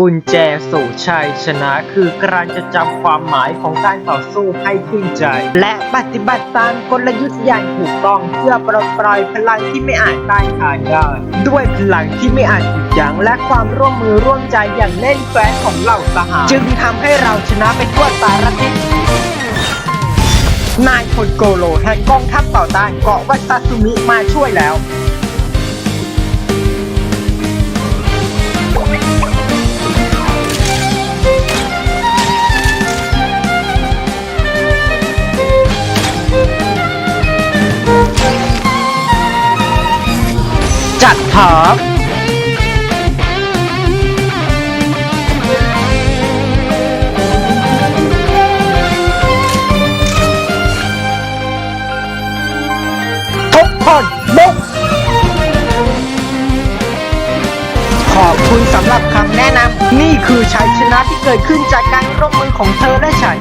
กุญแจสู่ชัยชนะคือการจะจำความหมายของการต่อสู้ให้ขึ้นใจ และปฏิบัติตามกลยุทธ์อย่างถูกต้องเพื่อปลดปล่อยพลังที่ไม่อาจต้านทานได้ด้วยพลังที่ไม่อาจหยุดยั้งและความร่วมมือร่วมใจอย่างแน่นแฟ้นของเหล่าทหารจึงทำให้เราชนะไปทั่วสารทิศนายพลโกโลแห่งกองทัพต่อต้านเกาะวัซาซุมิมาช่วยแล้ว จัดหอมทุกคนบุกขอบคุณสำหรับคำแนะนำนี่คือชัยชนะที่เกิดขึ้นจากการร่วมมือของเธอและฉัน